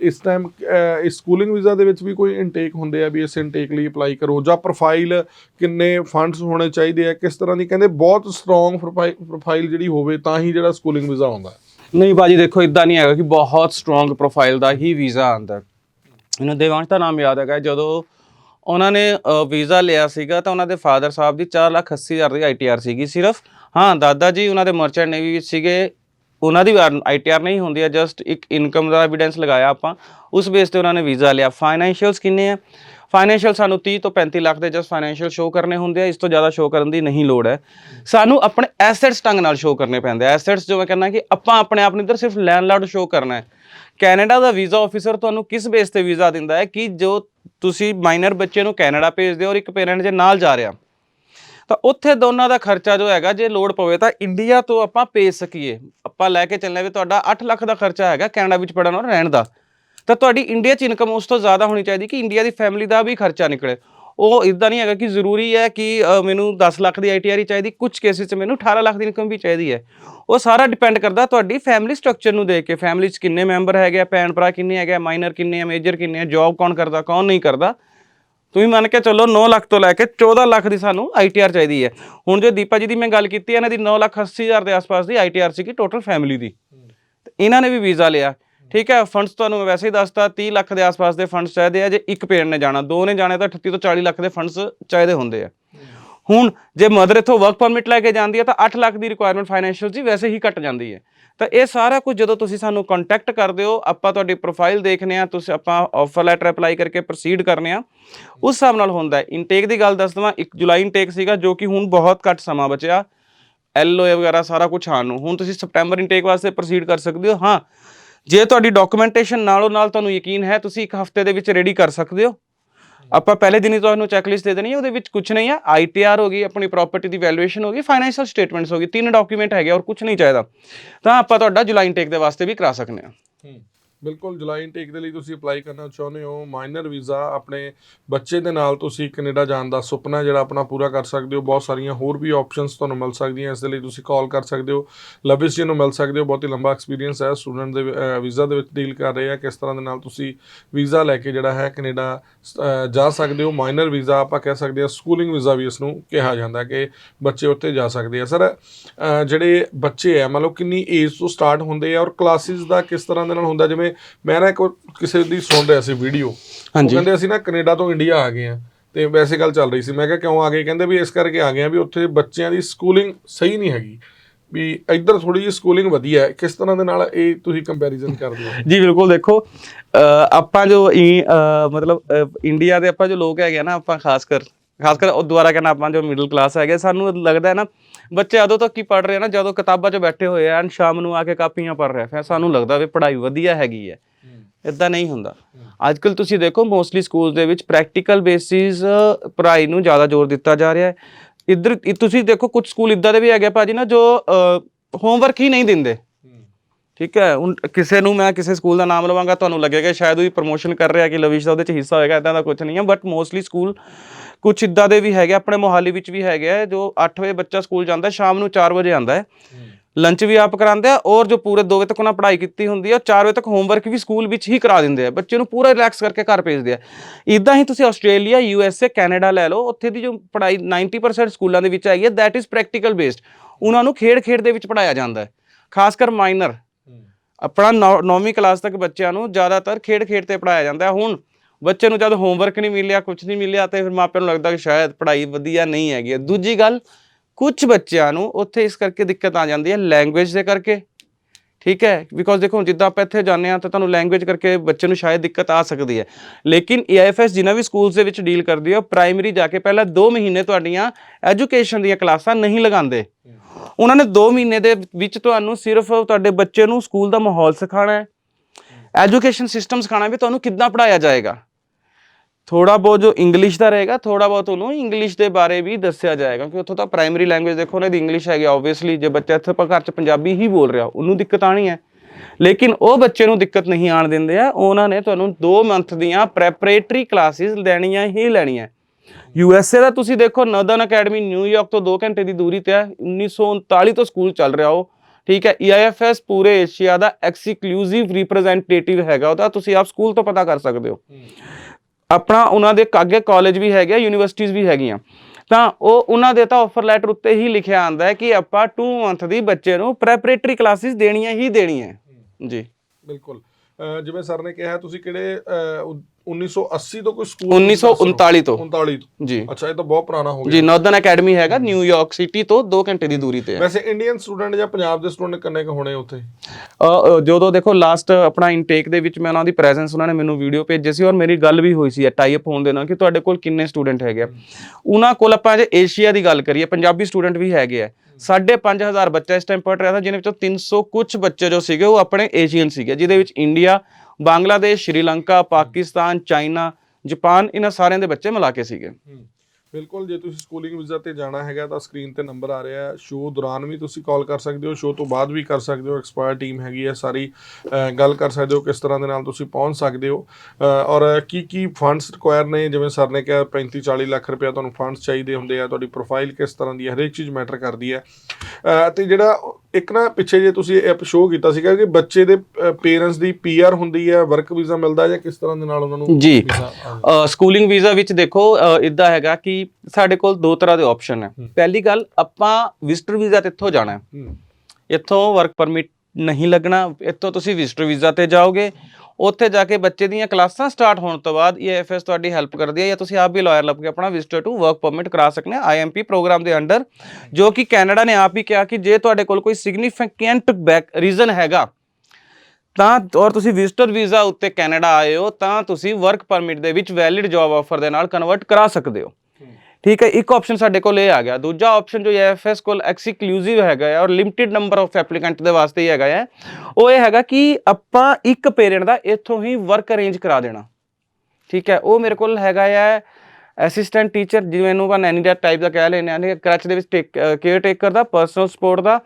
ਇਸ ਟਾਈਮ ਇਸ schooling visa ਦੇ ਵਿੱਚ ਵੀ ਕੋਈ ਇਨਟੇਕ ਹੁੰਦੇ ਆ ਵੀ ਇਸ ਇਨਟੇਕ ਲਈ ਅਪਲਾਈ ਕਰੋ ਜਾਂ ਪ੍ਰੋਫਾਈਲ ਕਿੰਨੇ ਫੰਡਸ ਹੋਣੇ ਚਾਹੀਦੇ ਆ, ਕਿਸ ਤਰ੍ਹਾਂ ਦੀ ਕਹਿੰਦੇ ਬਹੁਤ ਸਟਰੋਂਗ ਪ੍ਰੋਫਾਈਲ ਜਿਹੜੀ ਹੋਵੇ ਤਾਂ ਹੀ ਜਿਹੜਾ ਸਕੂਲਿੰਗ ਵੀਜ਼ਾ ਆਉਂਦਾ। ਨਹੀਂ ਬਾਜੀ ਦੇਖੋ ਇਦਾਂ ਨਹੀਂ ਹੈਗਾ ਕਿ ਬਹੁਤ ਸਟਰੋਂਗ ਪ੍ਰੋਫਾਈਲ ਦਾ ਹੀ ਵੀਜ਼ਾ ਆਂਦਾ ਮੈਨੂੰ ਦੇਵਾਂਸ਼ ਦਾ ਨਾਮ ਯਾਦ ਹੈਗਾ, ਜਦੋਂ ਉਹਨਾਂ ਨੇ ਵੀਜ਼ਾ ਲਿਆ ਸੀਗਾ ਤਾਂ ਉਹਨਾਂ ਦੇ ਫਾਦਰ ਸਾਹਿਬ ਦੀ 4 ਲੱਖ 80 ਹਜ਼ਾਰ ਦੀ ਆਈਟੀਆਰ ਸੀਗੀ ਸਿਰਫ। ਹਾਂ, ਦਾਦਾ ਜੀ, ਉਹਨਾਂ ਦੇ ਮਰਚੈਂਟ ਨੇਵੀ ਵਿੱਚ ਸੀਗੇ ਉਹਨਾਂ ਦੀ ਆਈਟੀਆਰ ਨਹੀਂ ਹੁੰਦੀ ਹੈ ਜਸਟ ਇੱਕ ਇਨਕਮ ਦਾ ਐਵੀਡੈਂਸ ਲਗਾਇਆ ਆਪਾਂ। ਉਸ ਬੇਸ ਤੇ ਉਹਨਾਂ ਨੇ ਵੀਜ਼ਾ ਲਿਆ। ਫਾਈਨੈਂਸ਼ੀਅਲਸ ਕਿੰਨੇ ਆ? ਫਾਈਨੈਂਸ਼ੀਅਲ ਸਾਨੂੰ 30 ਤੋਂ 35 ਲੱਖ ਦੇ ਜਸਟ ਫਾਈਨੈਂਸ਼ੀਅਲ ਸ਼ੋ ਕਰਨੇ ਹੁੰਦੇ ਆ। ਇਸ ਤੋਂ ਜ਼ਿਆਦਾ ਸ਼ੋ ਕਰਨ ਦੀ ਨਹੀਂ ਲੋੜ ਹੈ। ਸਾਨੂੰ ਆਪਣੇ ਐਸੈਟਸ ਢੰਗ ਨਾਲ ਸ਼ੋ ਕਰਨੇ ਪੈਂਦੇ ਆ। ਐਸੈਟਸ ਜੋ ਮੈਂ ਕਹਿੰਦਾ ਕਿ ਆਪਾਂ ਆਪਣੇ ਆਪ ਨੂੰ ਇੱਧਰ ਸਿਰਫ ਲੈਂਡਲਾਰਡ ਸ਼ੋ ਕਰਨਾ ਹੈ। ਕੈਨੇਡਾ ਦਾ ਵੀਜ਼ਾ ਆਫੀਸਰ ਤੁਹਾਨੂੰ ਕਿਸ ਬੇਸ ਤੇ ਵੀਜ਼ਾ ਦਿੰਦਾ ਹੈ ਕਿ ਜੋ ਤੁਸੀਂ ਮਾਈਨਰ ਬੱਚੇ ਨੂੰ ਕੈਨੇਡਾ ਭੇਜਦੇ ਹੋ ਔਰ ਇੱਕ ਪੇਰੈਂਟ ਦੇ ਨਾਲ ਜਾ ਰਿਹਾ। ਤਾਂ ਉੱਥੇ ਦੋਨਾਂ ਦਾ ਖਰਚਾ ਜੋ ਹੈਗਾ, ਜੇ ਲੋਡ ਪਵੇ ਤਾਂ ਇੰਡੀਆ ਤੋਂ ਆਪਾਂ ਭੇਜ ਸਕੀਏ। ਆਪਾਂ ਲੈ ਕੇ ਚੱਲਣਾ ਵੀ ਤੁਹਾਡਾ 8 ਲੱਖ ਦਾ ਖਰਚਾ ਹੈਗਾ ਕੈਨੇਡਾ ਵਿੱਚ ਪੜਨ ਔਰ ਰਹਿਣ ਦਾ। ਤਾਂ ਤੁਹਾਡੀ ਇੰਡੀਆ 'ਚ ਇਨਕਮ ਉਸ ਤੋਂ ਜ਼ਿਆਦਾ ਹੋਣੀ ਚਾਹੀਦੀ ਕਿ ਇੰਡੀਆ ਦੀ ਫੈਮਿਲੀ ਦਾ ਵੀ ਖਰਚਾ ਨਿਕਲੇ। ਉਹ ਇਦਾਂ ਨਹੀਂ ਹੈਗਾ ਕਿ ਜ਼ਰੂਰੀ ਹੈ ਕਿ ਮੈਨੂੰ 10 ਲੱਖ ਦੀ ਆਈਟੀਆਰ ਹੀ ਚਾਹੀਦੀ ਕੁਝ ਕੇਸਿਸ 'ਚ ਮੈਨੂੰ 18 ਲੱਖ ਦੀ ਇਨਕਮ ਵੀ ਚਾਹੀਦੀ ਹੈ। ਉਹ ਸਾਰਾ ਡਿਪੈਂਡ ਕਰਦਾ ਤੁਹਾਡੀ ਫੈਮਿਲੀ ਸਟਰਕਚਰ ਨੂੰ ਦੇਖ ਕੇ। ਫੈਮਿਲੀ 'ਚ ਕਿੰਨੇ ਮੈਂਬਰ ਹੈਗੇ ਆ ਭੈਣ ਭਰਾ ਕਿੰਨੇ ਹੈਗੇ ਆ ਮਾਈਨਰ ਕਿੰਨੇ ਆ ਮੇਜਰ ਕਿੰਨੇ ਆ ਜੌਬ ਕੌਣ ਕਰਦਾ, ਕੌਣ ਨਹੀਂ ਕਰਦਾ। ਤੁਸੀਂ ਮੰਨ ਕੇ ਚੱਲੋ 9 ਲੱਖ ਤੋਂ ਲੈ ਕੇ 14 ਲੱਖ ਦੀ ਸਾਨੂੰ ਆਈਟੀਆਰ ਚਾਹੀਦੀ ਹੈ। ਹੁਣ ਜੇ ਦੀਪਾ ਜੀ ਦੀ ਮੈਂ ਗੱਲ ਕੀਤੀ, ਇਹਨਾਂ ਦੀ 9 ਲੱਖ 80 ਹਜ਼ਾਰ ਦੇ ਆਸ-ਪਾਸ ਦੀ ਆਈਟੀਆਰ ਸੀਗੀ ਟੋਟਲ ਫੈਮਿਲੀ ਦੀ। ਤੇ ਇਹਨਾਂ ਨੇ ਵੀ ਵੀਜ਼ਾ ਲਿਆ। ਠੀਕ ਹੈ ਫੰਡਸ ਤੁਹਾਨੂੰ ਮੈਂ ਵੈਸੇ ਹੀ ਦੱਸਤਾ 30 ਲੱਖ ਦੇ ਆਸ-ਪਾਸ ਦੇ ਫੰਡਸ ਚਾਹੀਦੇ ਆ, ਜੇ ਇੱਕ ਪੇਰੈਂਟ ਨੇ ਜਾਣਾ, ਦੋ ਨੇ ਜਾਣੇ ਤਾਂ 38 ਤੋਂ 40 ਲੱਖ ਦੇ ਫੰਡਸ ਚਾਹੀਦੇ ਹੁੰਦੇ ਆ। ਹੁਣ ਜੇ ਮਦਰ ਇੱਥੋਂ ਵਰਕ ਪਰਮਿਟ ਲੈ ਕੇ ਜਾਂਦੀ ਹੈ ਤਾਂ 8 ਲੱਖ ਦੀ ਰਿਕੁਆਇਰਮੈਂਟ ਫਾਈਨੈਂਸ਼ੀਅਲ ਜੀ ਵੈਸੇ ਹੀ ਘਟ ਜਾਂਦੀ ਹੈ। ਤਾਂ ਇਹ ਸਾਰਾ ਕੁਝ ਜਦੋਂ ਤੁਸੀਂ ਸਾਨੂੰ ਕੰਟੈਕਟ ਕਰਦੇ ਹੋ, ਆਪਾਂ ਤੁਹਾਡੀ ਪ੍ਰੋਫਾਈਲ ਦੇਖਨੇ ਆ ਤੁਸੀਂ ਆਪਾਂ ਆਫਰ ਲੈਟਰ ਅਪਲਾਈ ਕਰਕੇ ਪ੍ਰੋਸੀਡ ਕਰਨੇ ਆ ਉਸ ਹਿਸਾਬ ਨਾਲ ਹੁੰਦਾ ਇਨਟੇਕ ਦੀ ਗੱਲ ਦੱਸ ਦਵਾਂ 1 ਜੁਲਾਈ ਇਨਟੇਕ ਸੀਗਾ ਜੋ ਕਿ ਹੁਣ ਬਹੁਤ ਘੱਟ ਸਮਾਂ ਬਚਿਆ। ਐਲਓਏ ਵਗੈਰਾ ਸਾਰਾ ਕੁਝ ਆਉਣ ਨੂੰ। ਹੁਣ ਤੁਸੀਂ ਸਪਟੈਂਬਰ ਇਨਟੇਕ ਵਾਸਤੇ ਪ੍ਰੋਸੀਡ ਕਰ ਸਕਦੇ ਹੋ। ਹਾਂ, ਜੇ ਤੁਹਾਡੀ ਡਾਕੂਮੈਂਟੇਸ਼ਨ ਨਾਲੋਂ ਨਾਲ ਤੁਹਾਨੂੰ ਯਕੀਨ ਹੈ, ਤੁਸੀਂ ਇੱਕ ਹਫ਼ਤੇ ਦੇ ਵਿੱਚ ਰੈਡੀ ਕਰ ਸਕਦੇ ਹੋ। ਆਪਾਂ ਪਹਿਲੇ ਦਿਨ ਹੀ ਤੁਹਾਨੂੰ ਚੈੱਕਲਿਸਟ ਦੇ ਦੇਣੀ ਹੈ ਉਹਦੇ ਵਿੱਚ ਕੁਝ ਨਹੀਂ ਹੈ ਆਈਟੀਆਰ ਹੋ ਗਈ, ਆਪਣੀ ਪ੍ਰਾਪਰਟੀ ਦੀ ਵੈਲੂਏਸ਼ਨ ਹੋ ਗਈ ਫਾਈਨੈਂਸ਼ੀਅਲ ਸਟੇਟਮੈਂਟਸ ਹੋ ਗਈ, ਤਿੰਨ ਡਾਕੂਮੈਂਟ ਹੈਗੇ ਔਰ ਕੁਝ ਨਹੀਂ ਚਾਹੀਦਾ। ਤਾਂ ਆਪਾਂ ਤੁਹਾਡਾ ਜੁਲਾਈ ਇਨਟੇਕ ਦੇ ਵਾਸਤੇ ਵੀ ਕਰਾ ਸਕਦੇ ਹਾਂ। ਬਿਲਕੁਲ, ਜੁਲਾਈ ਇਨਟੇਕ ਦੇ ਲਈ ਤੁਸੀਂ ਅਪਲਾਈ ਕਰਨਾ ਚਾਹੁੰਦੇ ਹੋ। ਮਾਈਨਰ ਵੀਜ਼ਾ ਆਪਣੇ ਬੱਚੇ ਦੇ ਨਾਲ ਤੁਸੀਂ ਕੈਨੇਡਾ ਜਾਣ ਦਾ ਸੁਪਨਾ ਜਿਹੜਾ ਆਪਣਾ ਪੂਰਾ ਕਰ ਸਕਦੇ ਹੋ। ਬਹੁਤ ਸਾਰੀਆਂ ਹੋਰ ਵੀ ਆਪਸ਼ਨਸ ਤੁਹਾਨੂੰ ਮਿਲ ਸਕਦੀਆਂ, ਇਸ ਦੇ ਲਈ ਤੁਸੀਂ ਕਾਲ ਕਰ ਸਕਦੇ ਹੋ। ਲਵਿਸ਼ ਜੀ ਨੂੰ ਮਿਲ ਸਕਦੇ ਹੋ। ਬਹੁਤ ਹੀ ਲੰਬਾ ਐਕਸਪੀਰੀਅੰਸ ਹੈ ਸਟੂਡੈਂਟ ਦੇ ਵੀਜ਼ਾ ਦੇ ਵਿੱਚ ਡੀਲ ਕਰ ਰਹੇ ਆ। ਕਿਸ ਤਰ੍ਹਾਂ ਦੇ ਨਾਲ ਤੁਸੀਂ ਵੀਜ਼ਾ ਲੈ ਕੇ ਜਿਹੜਾ ਹੈ ਕੈਨੇਡਾ ਜਾ ਸਕਦੇ ਹੋ। ਮਾਈਨਰ ਵੀਜ਼ਾ ਆਪਾਂ ਕਹਿ ਸਕਦੇ ਹਾਂ ਸਕੂਲਿੰਗ ਵੀਜ਼ਾ ਵੀ ਇਸ ਨੂੰ ਕਿਹਾ ਜਾਂਦਾ ਕਿ ਬੱਚੇ ਉੱਥੇ ਜਾ ਸਕਦੇ ਆ। ਸਰ ਜਿਹੜੇ ਬੱਚੇ ਆ ਮਤਲਬ ਕਿੰਨੀ ਏਜ ਤੋਂ ਸਟਾਰਟ ਹੁੰਦੇ ਆ ਔਰ ਕਲਾਸਿਸ ਦਾ ਕਿਸ ਤਰ੍ਹਾਂ ਦੇ ਨਾਲ ਹੁੰਦਾ? ਜਿਵੇਂ ਮੈਂ ਨਾ ਇੱਕ ਕਿਸੇ ਦੀ ਸੁਣ ਰਿਹਾ ਸੀ ਵੀਡੀਓ। ਉਹ। ਕਹਿੰਦੇ ਅਸੀਂ ਨਾ ਕੈਨੇਡਾ ਤੋਂ ਇੰਡੀਆ ਆ ਗਏ ਆ ਤੇ ਵੈਸੇ ਗੱਲ ਚੱਲ ਰਹੀ ਸੀ। ਮੈਂ ਕਿਹਾ ਕਿਉਂ ਆ ਗਏ? ਕਹਿੰਦੇ ਵੀ ਇਸ ਕਰਕੇ ਆ ਗਏ ਆ ਵੀ ਉੱਥੇ ਬੱਚਿਆਂ ਦੀ ਸਕੂਲਿੰਗ ਸਹੀ ਨਹੀਂ ਹੈਗੀ। ਵੀ ਇੱਧਰ ਥੋੜੀ ਜਿਹੀ ਸਕੂਲਿੰਗ ਵਧੀਆ ਹੈ। ਕਿਸ ਤਰ੍ਹਾਂ ਦੇ ਨਾਲ ਇਹ ਤੁਸੀਂ ਕੰਪੈਰੀਜ਼ਨ ਕਰਦੇ ਹੋ? ਜੀ ਬਿਲਕੁਲ ਦੇਖੋ ਆਪਾਂ ਜੋ ਮਤਲਬ ਇੰਡੀਆ ਦੇ ਆਪਾਂ ਜੋ ਲੋਕ ਹੈਗੇ ਆ ਨਾ ਆਪਾਂ ਖਾਸ ਕਰ ਖਾਸ ਕਰ ਉਹ ਦੁਆਰਾ ਕਹਿੰਦਾ ਆਪਾਂ ਜੋ ਮਿਡਲ ਕਲਾਸ ਹੈਗੇ ਸਾਨੂੰ ਲੱਗਦਾ ਹੈ ਨਾ ਬੱਚੇ ਉਦੋਂ ਤੱਕ ਹੀ ਪੜ ਰਹੇ ਨਾ ਜਦੋਂ ਕਿਤਾਬਾਂ 'ਚ ਬੈਠੇ ਹੋਏ ਆ ਸ਼ਾਮ ਨੂੰ ਆ ਕੇ ਕਾਪੀਆਂ ਪੜ ਰਹੇ ਫਿਰ ਸਾਨੂੰ ਲੱਗਦਾ ਵੀ ਪੜ੍ਹਾਈ ਵਧੀਆ ਹੈਗੀ ਹੈ। ਇਦਾਂ ਨਹੀਂ ਹੁੰਦਾ। ਅੱਜ ਕੱਲ ਤੁਸੀਂ ਦੇਖੋ ਮੋਸਟਲੀ ਸਕੂਲ ਦੇ ਵਿੱਚ ਪ੍ਰੈਕਟੀਕਲ ਬੇਸਿਸ ਪੜ੍ਹਾਈ ਨੂੰ ਜ਼ਿਆਦਾ ਜ਼ੋਰ ਦਿੱਤਾ ਜਾ ਰਿਹਾ ਹੈ। ਇੱਧਰ ਤੁਸੀਂ ਦੇਖੋ ਕੁਝ ਸਕੂਲ ਇਦਾਂ ਦੇ ਵੀ ਹੈਗੇ ਭਾਜੀ ਨਾ ਜੋ ਹੋਮਵਰਕ ਹੀ ਨਹੀਂ ਦਿੰਦੇ। ਠੀਕ ਹੈ ਹੁਣ ਕਿਸੇ ਨੂੰ ਮੈਂ ਕਿਸੇ ਸਕੂਲ ਦਾ ਨਾਮ ਲਵਾਂਗਾ ਤੁਹਾਨੂੰ ਲੱਗੇਗਾ ਸ਼ਾਇਦ ਉਹਦੀ ਪ੍ਰੋਮੋਸ਼ਨ ਕਰ ਰਿਹਾ ਕਿ ਲਵਿਸ਼ ਦਾ ਉਹਦੇ ਚ ਹਿੱਸਾ ਹੋਏਗਾ ਇਦਾਂ ਦਾ ਕੁਝ ਨਹੀਂ ਹੈ ਬਟ ਮੋਸਟਲੀ ਸਕੂਲ ਕੁਝ ਇਦਾਂ ਦੇ ਵੀ ਹੈਗੇ ਆਪਣੇ ਮੋਹਾਲੀ ਵਿੱਚ ਵੀ ਹੈਗੇ ਆ ਜੋ 8 ਵਜੇ ਬੱਚਾ ਸਕੂਲ ਜਾਂਦਾ ਸ਼ਾਮ ਨੂੰ 4 ਵਜੇ ਆਂਦਾ ਹੈ। ਲੰਚ ਵੀ ਆਪ ਕਰਾਉਂਦੇ ਆ ਔਰ ਜੋ ਪੂਰੇ 2 ਵਜੇ ਤੱਕ ਉਹਨਾਂ ਪੜ੍ਹਾਈ ਕੀਤੀ ਹੁੰਦੀ ਹੈ 4 ਵਜੇ ਤੱਕ ਹੋਮਵਰਕ ਵੀ ਸਕੂਲ ਵਿੱਚ ਹੀ ਕਰਾ ਦਿੰਦੇ ਆ। ਬੱਚੇ ਨੂੰ ਪੂਰਾ ਰਿਲੈਕਸ ਕਰਕੇ ਘਰ ਭੇਜਦੇ ਆ। ਇਦਾਂ ਹੀ ਤੁਸੀਂ Australia U S A Canada ਲੈ ਲਓ ਉੱਥੇ ਦੀ ਜੋ ਪੜ੍ਹਾਈ 90% ਸਕੂਲਾਂ ਦੇ ਵਿੱਚ ਹੈਗੀ ਹੈ ਦੈਟ ਇਜ਼ ਪ੍ਰੈਕਟੀਕਲ ਬੇਸਡ ਉਹਨਾਂ ਨੂੰ ਖੇਡ-ਖੇਡ ਦੇ ਵਿੱਚ ਪੜਾਇਆ ਜਾਂਦਾ ਹੈ ਖਾਸ ਕਰ ਮਾਈਨਰ ਆਪਣਾ 9ਵੀਂ ਕਲਾਸ ਤੱਕ ਬੱਚਿਆਂ ਨੂੰ ਜ਼ਿਆਦਾਤਰ ਖੇਡ-ਖੇਡ ਤੇ ਪੜਾਇਆ ਜਾਂਦਾ ਹੈ। ਹੁਣ ਬੱਚੇ ਨੂੰ ਜਦ ਹੋਮਵਰਕ ਨਹੀਂ ਮਿਲਿਆ ਕੁਝ ਨਹੀਂ ਮਿਲਿਆ ਤੇ ਫਿਰ ਮਾਪਿਆਂ ਨੂੰ ਲੱਗਦਾ ਕਿ ਸ਼ਾਇਦ ਪੜ੍ਹਾਈ ਵਧੀਆ ਨਹੀਂ ਹੈਗੀ ਹੈ। ਦੂਜੀ ਗੱਲ ਕੁਝ ਬੱਚਿਆਂ ਨੂੰ ਉੱਥੇ ਇਸ ਕਰਕੇ ਦਿੱਕਤ ਆ ਜਾਂਦੀ ਹੈ ਲੈਂਗੁਏਜ ਦੇ ਕਰਕੇ। ਠੀਕ ਹੈ ਬਿਕੋਜ਼ ਦੇਖੋ ਜਿੱਦਾਂ ਆਪਾਂ ਇੱਥੇ ਜਾਂਦੇ ਆ ਤਾਂ ਤੁਹਾਨੂੰ ਲੈਂਗੁਏਜ ਕਰਕੇ ਬੱਚੇ ਨੂੰ ਸ਼ਾਇਦ ਦਿੱਕਤ ਆ ਸਕਦੀ ਹੈ। ਲੇਕਿਨ ਏਆਈਐਫਐਸ ਜਿਨ੍ਹਾਂ ਵੀ ਸਕੂਲਸ ਦੇ ਵਿੱਚ ਡੀਲ ਕਰਦੀ ਹੈ ਪ੍ਰਾਇਮਰੀ ਜਾ ਕੇ ਪਹਿਲਾਂ 2 ਮਹੀਨੇ ਤੁਹਾਡੀਆਂ ਐਜੂਕੇਸ਼ਨ ਦੀਆਂ ਕਲਾਸਾਂ ਨਹੀਂ ਲਗਾਉਂਦੇ। ਉਹਨਾਂ ਨੇ 2 ਮਹੀਨੇ ਦੇ ਵਿੱਚ ਤੁਹਾਨੂੰ ਸਿਰਫ ਤੁਹਾਡੇ ਬੱਚੇ ਨੂੰ ਸਕੂਲ ਦਾ ਮਾਹੌਲ ਸਿਖਾਉਣਾ ਹੈ। ਐਜੂਕੇਸ਼ਨ ਸਿਸਟਮ ਸਿਖਾਉਣਾ ਵੀ ਤੁਹਾਨੂੰ ਕਿੱਦਾਂ ਪੜਾਇਆ ਜਾਏਗਾ। ਥੋੜਾ ਬਹੁਤ ਜੋ ਇੰਗਲਿਸ਼ ਦਾ ਰਹੇਗਾ ਥੋੜਾ ਬਹੁਤ ਉਹਨੂੰ ਇੰਗਲਿਸ਼ ਦੇ ਬਾਰੇ ਵੀ ਦੱਸਿਆ ਜਾਏਗਾ, ਕਿਉਂਕਿ ਉੱਥੋਂ ਤਾਂ ਪ੍ਰਾਇਮਰੀ ਲੈਂਗੁਏਜ ਦੇਖੋ, ਉਹਨਾਂ ਦੀ ਇੰਗਲਿਸ਼ ਹੈਗੀ ਆਬਵੀਅਸਲੀ ਜੇ ਬੱਚਾ ਇੱਥੇ ਆਪਾਂ ਘਰ 'ਚ ਪੰਜਾਬੀ ਹੀ ਬੋਲ ਰਿਹਾ, ਉਹਨੂੰ ਦਿੱਕਤ ਆਣੀ ਹੈ। ਲੇਕਿਨ ਉਹ ਬੱਚੇ ਨੂੰ ਦਿੱਕਤ ਨਹੀਂ ਆਣ ਦਿੰਦੇ ਆ, ਉਹਨਾਂ ਨੇ ਤੁਹਾਨੂੰ 2 ਮੰਥ ਦੀਆਂ ਪ੍ਰੈਪਰੇਟਰੀ ਕਲਾਸਿਸ ਲੈਣੀਆਂ ਹੀ ਲੈਣੀਆਂ। ਯੂ ਐਸ ਏ ਦਾ ਤੁਸੀਂ ਦੇਖੋ ਨਦਨ ਅਕੈਡਮੀ ਨਿਊਯਾਰਕ ਤੋਂ 2 ਘੰਟੇ ਦੀ ਦੂਰੀ ਤੇ ਹੈ 1939 ਤੋਂ ਸਕੂਲ ਚੱਲ ਰਿਹਾ ਉਹ। ਠੀਕ ਹੈ EIFS ਪੂਰੇ ਏਸ਼ੀਆ ਦਾ ਐਕਸਕਲੂਸਿਵ ਰਿਪਰੈਜ਼ੈਂਟੇਟਿਵ ਹੈਗਾ ਉਹਦਾ ਤੁਸੀਂ ਆਪ ਸਕੂਲ ਤੋਂ ਪਤਾ ਕਰ ਸਕਦੇ ਹੋ। ਆਪਣਾ ਉਹਨਾਂ ਦੇ ਅੱਗੇ ਕਾਲਜ ਵੀ ਹੈਗੇ ਯੂਨੀਵਰਸਿਟੀਆਂ ਵੀ ਹੈਗੀਆਂ। ਤਾਂ ਉਹ ਉਹਨਾਂ ਦੇ ਤਾਂ ਆਫਰ ਲੈਟਰ ਉੱਤੇ ਹੀ ਲਿਖਿਆ ਆਂਦਾ ਹੈ ਕਿ ਆਪਾਂ 2 ਮੰਥ ਦੀ ਬੱਚੇ ਨੂੰ ਪ੍ਰੈਪਰੇਟਰੀ ਕਲਾਸਿਸ ਦੇਣੀਆਂ ਹੀ ਦੇਣੀਆਂ। ਜੀ। ਬਿਲਕੁਲ। ਜਿਵੇਂ ਸਰ ਨੇ ਕਿਹਾ ਤੁਸੀਂ ਕਿਹੜੇ 1980 ਤੋਂ ਕੋਈ ਸਕੂਲ 1939 ਤੋਂ। 39 ਤੋਂ। ਜੀ। ਅੱਛਾ ਇਹ ਤਾਂ ਬਹੁਤ ਪੁਰਾਣਾ ਹੋ ਜੀ ਗਿਆ। ਨਾਰਦਰਨ ਅਕੈਡਮੀ ਹੈਗਾ ਨਿਊਯਾਰਕ ਸਿਟੀ ਤੋਂ 2 ਘੰਟੇ ਦੀ ਦੂਰੀ ਤੇ ਹੈ। ਵੈਸੇ ਇੰਡੀਅਨ ਸਟੂਡੈਂਟ ਜਾਂ ਪੰਜਾਬ ਦੇ ਸਟੂਡੈਂਟ ਕਿੰਨੇ ਕੁ ਹੋਣੇ ਉੱਥੇ? ਜਦੋਂ ਦੇਖੋ ਲਾਸਟ ਆਪਣਾ ਇਨਟੇਕ ਦੇ ਵਿੱਚ ਮੈਂ ਉਹਨਾਂ ਦੀ ਪ੍ਰੈਜ਼ੈਂਸ ਉਹਨਾਂ ਨੇ ਮੈਨੂੰ ਵੀਡੀਓ ਭੇਜੀ ਸੀ ਔਰ ਮੇਰੀ ਗੱਲ ਵੀ ਹੋਈ ਸੀ ਟਾਈ ਅਪ ਹੋਣ ਦੇ ਨਾਲ ਕਿ ਤੁਹਾਡੇ ਕੋਲ ਕਿੰਨੇ ਸਟੂਡੈਂਟ ਹੈਗੇ ਆ। ਉਹਨਾਂ ਕੋਲ ਆਪਾਂ ਜੇ ਏਸ਼ੀਆ ਦੀ ਗੱਲ ਕਰੀਏ ਪੰਜਾਬੀ ਸਟੂਡੈਂਟ ਵੀ ਹੈਗੇ ਆ। ਸਾਢੇ ਪੰਜ ਹਜ਼ਾਰ ਬੱਚਾ ਇਸ ਟਾਈਮ ਪੜ੍ਹ ਰਿਹਾ ਸੀ ਜਿਹਦੇ ਵਿੱਚੋਂ 300 ਕੁਝ ਬੱਚੇ ਜੋ ਸੀਗੇ ਉਹ ਆਪਣੇ ਏਸ਼ੀਅਨ ਸੀਗੇ ਜਿਹਦੇ ਵਿੱਚ India Bangladesh Sri Lanka Pakistan China Japan ਇਹਨਾਂ ਸਾਰਿਆਂ ਦੇ ਬੱਚੇ ਮਿਲਾ ਕੇ ਸੀਗੇ। ਬਿਲਕੁਲ ਜੇ ਤੁਸੀਂ ਸਕੂਲਿੰਗ ਵੀਜ਼ਾ ਤੇ ਜਾਣਾ ਹੈਗਾ ਤਾਂ ਸਕਰੀਨ ਤੇ ਨੰਬਰ ਆ ਰਿਹਾ ਹੈ। ਸ਼ੋਅ ਦੌਰਾਨ ਵੀ ਤੁਸੀਂ ਕਾਲ ਕਰ ਸਕਦੇ ਹੋ ਸ਼ੋਅ ਤੋਂ ਬਾਅਦ ਵੀ ਕਰ ਸਕਦੇ ਹੋ ਐਕਸਪਰਟ ਟੀਮ ਹੈਗੀ ਹੈ ਸਾਰੀ ਗੱਲ ਕਰ ਸਕਦੇ ਹੋ ਕਿਸ ਤਰ੍ਹਾਂ ਦੇ ਨਾਲ ਤੁਸੀਂ ਪਹੁੰਚ ਸਕਦੇ ਹੋ। ਔਰ ਕੀ ਕੀ ਫੰਡਸ ਰਿਕੁਆਇਰ ਨੇ? ਜਿਵੇਂ ਸਰ ਨੇ ਕਿਹਾ 35 40 ਲੱਖ ਰੁਪਏ ਤੁਹਾਨੂੰ ਫੰਡਸ ਚਾਹੀਦੇ ਹੁੰਦੇ ਆ ਤੁਹਾਡੀ ਪ੍ਰੋਫਾਈਲ ਕਿਸ ਤਰ੍ਹਾਂ ਦੀ ਹੈ ਹਰੇਕ ਚੀਜ਼ ਮੈਟਰ ਕਰਦੀ ਹੈ। ਅਹ, ਤੇ ਜਿਹੜਾ ਇੱਕ ਨਾ ਪਿੱਛੇ ਜੇ ਤੁਸੀਂ ਐਪ ਸ਼ੋਅ ਕੀਤਾ ਸੀਗਾ ਕਿ ਬੱਚੇ ਦੇ ਪੇਰੈਂਟਸ ਦੀ ਪੀਆਰ ਹੁੰਦੀ ਹੈ ਵਰਕ ਵੀਜ਼ਾ ਮਿਲਦਾ ਜਾਂ ਕਿਸ ਤਰ੍ਹਾਂ ਦੇ ਨਾਲ ਉਹਨਾਂ ਨੂੰ ਜੀ? ਸਕੂਲਿੰਗ ਵੀਜ਼ਾ ਵਿੱਚ ਦੇਖੋ ਇਦਾਂ ਹੈਗਾ ਕਿ ਸਾਡੇ ਕੋਲ ਦੋ ਤਰ੍ਹਾਂ ਦੇ ਆਪਸ਼ਨ ਹੈ। ਪਹਿਲੀ ਗੱਲ ਆਪਾਂ ਵਿਜ਼ਟਰ ਵੀਜ਼ਾ ਤੇ ਇੱਥੋਂ ਜਾਣਾ ਹੂੰ। ਇੱਥੋਂ ਵਰਕ ਪਰਮਿਟ ਨਹੀਂ ਲੱਗਣਾ ਇੱਥੋਂ ਤੁਸੀਂ ਵਿਜ਼ਟਰ ਵੀਜ਼ਾ ਤੇ ਜਾਓਗੇ। ਉੱਥੇ ਜਾ ਕੇ ਬੱਚੇ ਦੀਆਂ ਕਲਾਸਾਂ ਸਟਾਰਟ ਹੋਣ ਤੋਂ ਬਾਅਦ EFS ਤੁਹਾਡੀ ਹੈਲਪ ਕਰਦੀ ਹੈ ਜਾਂ ਤੁਸੀਂ ਆਪ ਵੀ ਲਾਇਰ ਲੱਭ ਕੇ ਆਪਣਾ ਵਿਜ਼ਟਰ ਟੂ ਵਰਕ ਪਰਮਿਟ ਕਰਾ ਸਕਦੇ ਆ IMP ਪ੍ਰੋਗਰਾਮ ਦੇ ਅੰਡਰ ਜੋ ਕਿ ਕੈਨੇਡਾ ਨੇ ਆਪ ਹੀ ਕਿਹਾ ਕਿ ਜੇ ਤੁਹਾਡੇ ਕੋਲ ਕੋਈ ਸਿਗਨੀਫੀਕੈਂਟ ਬੈਕ ਰੀਜ਼ਨ ਹੈਗਾ, ਤਾਂ ਔਰ ਤੁਸੀਂ ਵਿਜ਼ਟਰ ਵੀਜ਼ਾ ਉੱਤੇ ਕੈਨੇਡਾ ਆਏ ਹੋ, ਤਾਂ ਤੁਸੀਂ ਵਰਕ ਪਰਮਿਟ ਦੇ ਵਿੱਚ ਵੈਲਿਡ ਜੌਬ ਆਫਰ ਦੇ ਨਾਲ ਕਨਵਰਟ ਕਰਾ ਸਕਦੇ ਹੋ। ਠੀਕ ਹੈ, ਇੱਕ ਆਪਸ਼ਨ ਸਾਡੇ ਕੋਲ ਇਹ ਆ ਗਿਆ। ਦੂਜਾ ਆਪਸ਼ਨ ਜੋ ਐਫਐਸ ਕੋਲ ਐਕਸਕਲੂਸਿਵ ਹੈਗਾ ਹੈ ਔਰ ਲਿਮਿਟਿਡ ਨੰਬਰ ਆਫ ਐਪਲੀਕੈਂਟ ਦੇ ਵਾਸਤੇ ਹੀ ਹੈਗਾ ਹੈ, ਉਹ ਇਹ ਹੈਗਾ ਕਿ ਆਪਾਂ ਇੱਕ ਪੇਰੈਂਟ ਦਾ ਇੱਥੋਂ ਹੀ ਵਰਕ ਅਰੇਂਜ ਕਰਾ ਦੇਣਾ। ਠੀਕ ਹੈ, ਉਹ ਮੇਰੇ ਕੋਲ ਹੈਗਾ ਹੈ ਅਸਿਸਟੈਂਟ ਟੀਚਰ ਜਿਵੇਂ ਨੂੰ ਆਪਾਂ ਨੈਨੀ ਦਾ ਟਾਈਪ ਦਾ ਕਹਿ ਲੈਂਦੇ ਹਾਂ ਕਰਚ ਦੇ ਵਿੱਚ ਕੇਅਰ ਟੇਕਰ ਦਾ ਪਰਸਨਲ ਸਪੋਰਟ ਦਾ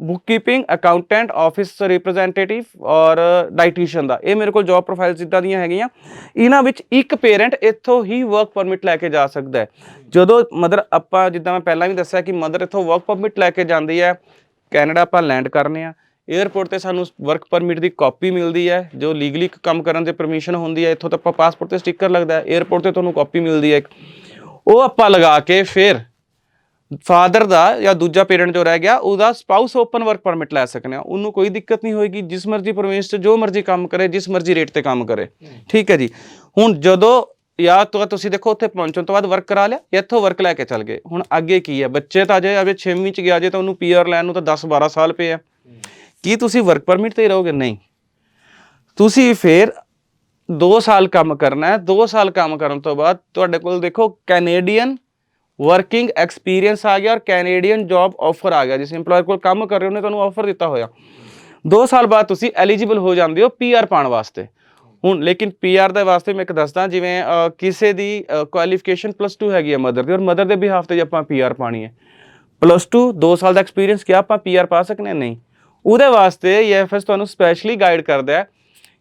book keeping accountant office representative ਔਰ ਡਾਈਟੀਸ਼ੀਅਨ ਦਾ। ਇਹ ਮੇਰੇ ਕੋਲ ਜੌਬ ਪ੍ਰੋਫਾਈਲਸ ਇਦਾਂ ਦੀਆਂ ਹੈਗੀਆਂ। ਇਹਨਾਂ ਵਿੱਚ ਇੱਕ ਪੇਰੈਂਟ ਇੱਥੋਂ ਹੀ ਵਰਕ ਪਰਮਿਟ ਲੈ ਕੇ ਜਾ ਸਕਦਾ ਹੈ। ਜਦੋਂ ਮਦਰ ਆਪਾਂ, ਜਿੱਦਾਂ ਮੈਂ ਪਹਿਲਾਂ ਵੀ ਦੱਸਿਆ ਕਿ ਮਦਰ ਇੱਥੋਂ ਵਰਕ ਪਰਮਿਟ ਲੈ ਕੇ ਜਾਂਦੀ ਹੈ ਕੈਨੇਡਾ ਆਪਾਂ ਲੈਂਡ ਕਰਨੇ ਆ। 에ਅਰਪੋਰਟ ਤੇ ਸਾਨੂੰ ਵਰਕ ਪਰਮਿਟ ਦੀ ਕਾਪੀ ਮਿਲਦੀ ਹੈ ਜੋ ਲੀਗਲੀ ਕੰਮ ਕਰਨ ਦੇ ਪਰਮਿਸ਼ਨ ਹੁੰਦੀ ਹੈ ਇੱਥੋਂ ਤਾਂ ਆਪਾਂ ਪਾਸਪੋਰਟ ਤੇ ਸਟicker ਲੱਗਦਾ ਹੈ 에ਅਰਪੋਰਟ ਤੇ ਤੁਹਾਨੂੰ ਕਾਪੀ ਮਿਲਦੀ ਹੈ ਇੱਕ। ਉਹ ਆਪਾਂ ਲਗਾ ਕੇ ਫਿਰ ਫਾਦਰ ਦਾ ਜਾਂ ਦੂਜਾ ਪੇਰੈਂਟ ਜੋ ਰਹਿ ਗਿਆ ਉਹਦਾ ਸਪਾਊਸ ਓਪਨ ਵਰਕ ਪਰਮਿਟ ਲੈ ਸਕਨੇ ਆ ਉਹਨੂੰ ਕੋਈ ਦਿੱਕਤ ਨਹੀਂ ਹੋਏਗੀ ਜਿਸ ਮਰਜ਼ੀ ਪ੍ਰੋਵਿੰਸ 'ਚ ਜੋ ਮਰਜ਼ੀ ਕੰਮ ਕਰੇ ਜਿਸ ਮਰਜ਼ੀ ਰੇਟ ਤੇ ਕੰਮ ਕਰੇ। ਠੀਕ ਹੈ ਜੀ। ਹੁਣ ਜਦੋਂ ਜਾਂ ਤਾਂ ਤੁਸੀਂ ਦੇਖੋ ਉੱਥੇ ਪਹੁੰਚਣ ਤੋਂ ਬਾਅਦ ਵਰਕ ਕਰਾ ਲਿਆ ਜਾਂ ਇੱਥੋਂ ਵਰਕ ਲੈ ਕੇ ਚੱਲ ਗਏ। ਹੁਣ ਅੱਗੇ ਕੀ ਹੈ? ਬੱਚੇ ਤਾਂ ਅਜੇ ਅਜੇ 6ਵੀਂ ਚ ਗਿਆ ਜੇ ਤਾਂ ਉਹਨੂੰ ਪੀਆਰ ਲੈਣ ਨੂੰ ਤਾਂ 10 12 ਸਾਲ ਪਏ ਆ। ਕੀ ਤੁਸੀਂ ਵਰਕ ਪਰਮਿਟ ਤੇ ਰਹੋਗੇ? ਨਹੀਂ। ਤੁਸੀਂ ਫਿਰ 2 ਸਾਲ ਕੰਮ ਕਰਨਾ ਹੈ। 2 ਸਾਲ ਕੰਮ ਕਰਨ ਤੋਂ ਬਾਅਦ ਤੁਹਾਡੇ ਕੋਲ ਦੇਖੋ ਕੈਨੇਡੀਅਨ ਵਰਕਿੰਗ ਐਕਸਪੀਰੀਅੰਸ ਆ ਗਿਆ ਔਰ ਕੈਨੇਡੀਅਨ ਜੌਬ ਆਫਰ ਆ ਗਿਆ। ਜਿਸ EMPLOYER ਕੋਲ ਕੰਮ ਕਰ ਰਹੇ ਉਹਨੇ ਤੁਹਾਨੂੰ ਆਫਰ ਦਿੱਤਾ ਹੋਇਆ। 2 ਸਾਲ ਬਾਅਦ ਤੁਸੀਂ ਐਲੀਜੀਬਲ ਹੋ ਜਾਂਦੇ ਹੋ ਪੀਆਰ ਪਾਣ ਵਾਸਤੇ। ਹੁਣ ਲੇਕਿਨ ਪੀਆਰ ਦੇ ਵਾਸਤੇ ਮੈਂ ਇੱਕ ਦੱਸਦਾ, ਜਿਵੇਂ ਕਿਸੇ ਦੀ ਕੁਆਲੀਫਿਕੇਸ਼ਨ ਪਲੱਸ 2 ਹੈਗੀ ਹੈ ਮਦਰ ਦੀ, ਔਰ ਮਦਰ ਦੇ ਬਿਹਾਫ ਤੇ ਜੇ ਆਪਾਂ ਪੀਆਰ ਪਾਣੀ ਹੈ। ਪਲੱਸ 2 2 ਸਾਲ ਦਾ ਐਕਸਪੀਰੀਅੰਸ ਕਿਆ ਆਪਾਂ ਪੀਆਰ ਪਾ ਸਕਨੇ? ਹਾਂ? ਨਹੀਂ। ਉਹਦੇ ਵਾਸਤੇ EFS ਤੁਹਾਨੂੰ ਸਪੈਸ਼ਲੀ ਗਾਈਡ ਕਰਦਾ ਹੈ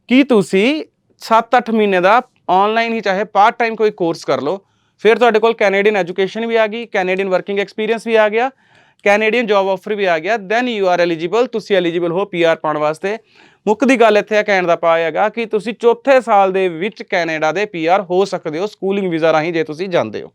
ਕਿ ਤੁਸੀਂ 7-8 ਮਹੀਨੇ ਦਾ ਆਨਲਾਈਨ ਹੀ ਚਾਹੇ ਪਾਰਟ ਟਾਈਮ ਕੋਈ ਕੋਰਸ ਕਰ ਲਓ। ਫਿਰ ਤੁਹਾਡੇ ਕੋਲ ਕੈਨੇਡੀਅਨ ਐਜੂਕੇਸ਼ਨ ਵੀ ਆ ਗਈ ਕੈਨੇਡੀਅਨ ਵਰਕਿੰਗ ਐਕਸਪੀਰੀਅੰਸ ਵੀ ਆ ਗਿਆ ਕੈਨੇਡੀਅਨ ਜੌਬ ਆਫਰ ਵੀ ਆ ਗਿਆ। ਦੈਨ ਯੂ ਆਰ ਐਲੀਜੀਬਲ ਤੁਸੀਂ ਐਲੀਜੀਬਲ ਹੋ ਪੀਆਰ ਪਾਉਣ ਵਾਸਤੇ। ਮੁੱਖ ਦੀ ਗੱਲ ਇੱਥੇ ਆ ਕਹਿਣ ਦਾ ਪਾ ਹੈਗਾ ਕਿ ਤੁਸੀਂ ਚੌਥੇ ਸਾਲ ਦੇ ਵਿੱਚ ਕੈਨੇਡਾ ਦੇ ਪੀਆਰ ਹੋ ਸਕਦੇ ਹੋ ਸਕੂਲਿੰਗ ਵੀਜ਼ਾ ਰਾਹੀਂ ਜੇ ਤੁਸੀਂ ਜਾਂਦੇ ਹੋ।